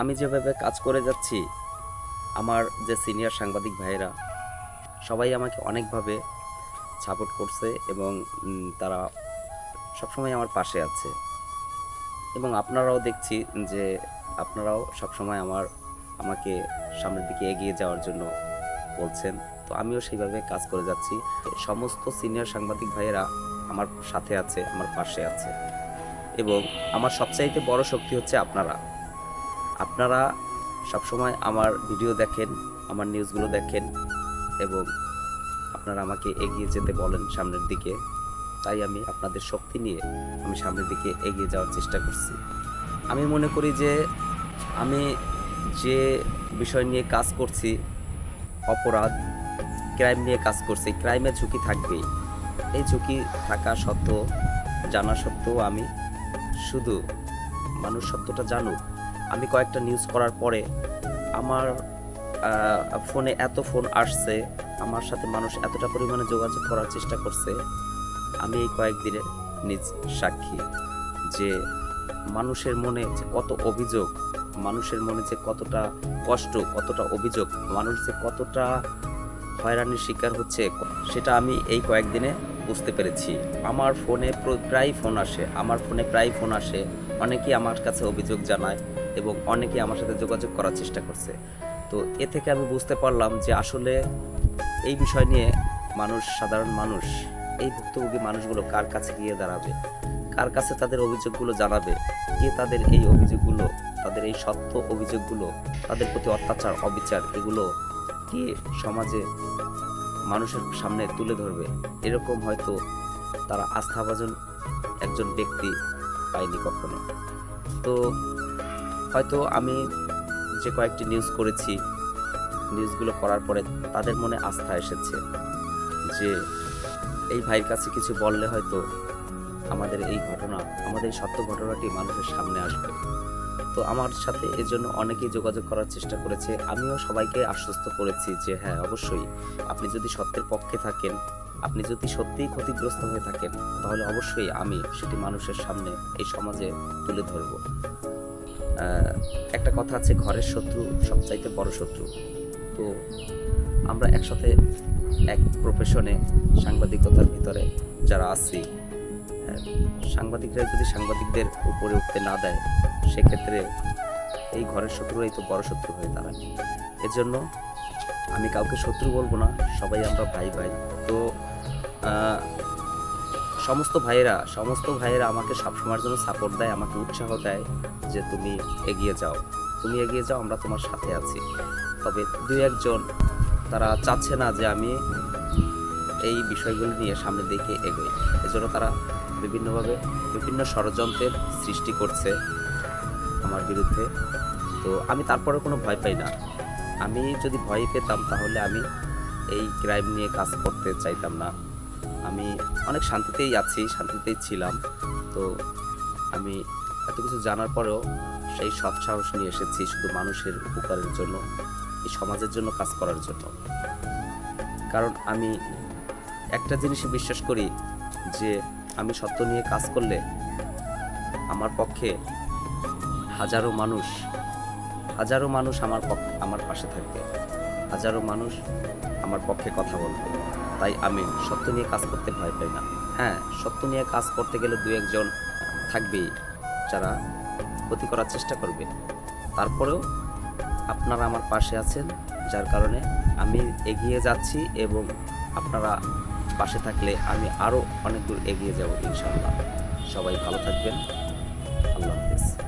আমি যেভাবে কাজ করে যাচ্ছি, আমার যে সিনিয়র সাংবাদিক ভাইয়েরা, সবাই আমাকে অনেকভাবে সাপোর্ট করছে এবং তারা সবসময় আমার পাশে আছে। এবং আপনারাও দেখছি যে, আপনারাও সবসময় আমার, আমাকে সামনের দিকে এগিয়ে যাওয়ার জন্য বলছেন। তো আমিও সেইভাবে কাজ করে যাচ্ছি। সমস্ত সিনিয়র সাংবাদিক ভাইয়েরা আমার সাথে আছে, আমার পাশে আছে। এবং আমার সবচাইতে বড় শক্তি হচ্ছে আপনারা। আপনারা সবসময় আমার ভিডিও দেখেন, আমার নিউজগুলো দেখেন এবং আপনারা আমাকে এগিয়ে যেতে বলেন সামনের দিকে। তাই আমি আপনাদের শক্তি নিয়ে আমি সামনের দিকে এগিয়ে যাওয়ার চেষ্টা করছি। আমি মনে করি যে আমি যে বিষয় নিয়ে কাজ করছি, অপরাধ, ক্রাইম নিয়ে কাজ করছি ক্রাইমের ঝুঁকি থাকবেই। এই ঝুঁকি থাকা সত্ত্বেও, জানা সত্ত্বেও আমি শুধু মানুষ সত্যটা জানুক আমি কয়েকটা নিউজ করার পরে আমার ফোনে এত ফোন আসছে, আমার সাথে মানুষ এতটা পরিমাণে যোগাযোগ করার চেষ্টা করছে, আমি এই কয়েকদিনে নিজ সাক্ষী যে মানুষের মনে যে কত অভিযোগ, মানুষের মনে যে কতটা কষ্ট, কতটা অভিযোগ, মানুষ যে কতটা হয়রানির শিকার হচ্ছে, সেটা আমি এই কয়েকদিনে বুঝতে পেরেছি। আমার ফোনে প্র- প্রায় ফোন আসে, আমার ফোনে প্রায় ফোন আসে, অনেকেই আমার কাছে অভিযোগ জানায় এবং অনেকেই আমার সাথে যোগাযোগ করার চেষ্টা করছে। তো এ থেকে আমি বুঝতে পারলাম যে আসলে এই বিষয় নিয়ে মানুষ, সাধারণ মানুষ, এই ভুক্তভোগী মানুষগুলো কার কাছে গিয়ে দাঁড়াবে? কার কাছে তাদের অভিযোগগুলো জানাবে? কে তাদের এই অভিযোগগুলো, তাদের এই সত্য অভিযোগগুলো, তাদের প্রতি অত্যাচার, অবিচার, এগুলো কে সমাজে মানুষের সামনে তুলে ধরবে? এরকম হয়তো তারা আস্থাভাজন একজন ব্যক্তি পায়নি কখনো। তো হয়তো আমি যে কয়েকটি নিউজ করেছি নিউজগুলো করার পরে তাদের মনে আস্থা এসেছে যে এই ভাইয়ের কাছে কিছু বললে হয়তো আমাদের এই ঘটনা, আমাদের এই সত্য ঘটনাটি মানুষের সামনে আসবে। তো আমার সাথে এর জন্য অনেকেই যোগাযোগ করার চেষ্টা করেছে। আমিও সবাইকে আশ্বস্ত করেছি যে হ্যাঁ অবশ্যই আপনি যদি সত্যের পক্ষে থাকেন, আপনি যদি সত্যিই ক্ষতিগ্রস্ত হয়ে থাকেন, তাহলে অবশ্যই আমি সেটি মানুষের সামনে এই সমাজে তুলে ধরব। একটা কথা আছে, ঘরের শত্রু সবচাইতে বড় শত্রু। তো আমরা একসাথে এক প্রফেশনে সাংবাদিকতার ভিতরে যারা আছি সাংবাদিকরা যদি সাংবাদিকদের উপরে উঠতে না দেয়, সেক্ষেত্রে এই ঘরের শত্রুরাই তো বড় শত্রু হয়ে দাঁড়ায়। এজন্য আমি কাউকে শত্রু বলব না, সবাই আমরা ভাই ভাই তো সমস্ত ভাইয়েরা সমস্ত ভাইয়েরা আমাকে সবসময়ের জন্য সাপোর্ট দেয়, আমাকে উৎসাহ দেয় যে তুমি এগিয়ে যাও। তুমি এগিয়ে যাও, আমরা তোমার সাথে আছি। তবে দু একজন তারা চাচ্ছে না যে আমি এই বিষয়গুলো নিয়ে সামনের দিকে এগোই। এজন্য তারা বিভিন্নভাবে বিভিন্ন ষড়যন্ত্রের সৃষ্টি করছে আমার বিরুদ্ধে। তো আমি তারপরে কোনো ভয় পাই না। আমি যদি ভয় পেতাম তাহলে আমি এই ক্রাইম নিয়ে কাজ করতে চাইতাম না। অনেক শান্তিতেই আছি, শান্তিতেই ছিলাম। তো আমি এত কিছু জানার পরেও সেই সৎ সাহস নিয়ে এসেছি শুধু মানুষের উপকারের জন্য, এই সমাজের জন্য কাজ করার জন্য। কারণ আমি একটা জিনিসে বিশ্বাস করি যে আমি সত্য নিয়ে কাজ করলে আমার পক্ষে হাজারো মানুষ হাজারো মানুষ আমার পক্ষে আমার পাশে থাকবে। হাজারো মানুষ আমার পক্ষে কথা বলবে। তাই আমি সত্য নিয়ে কাজ করতে ভয় পাই না। হ্যাঁ সত্য নিয়ে কাজ করতে গেলে দু একজন থাকবেই, যারা ক্ষতি করার চেষ্টা করবে। তারপরেও আপনারা আমার পাশে আছেন, যার কারণে আমি এগিয়ে যাচ্ছি এবং আপনারা পাশে থাকলে আমি আরও অনেক দূর এগিয়ে যাব ইনশাআল্লাহ। সবাই ভালো থাকবেন। আল্লাহ হাফিজ।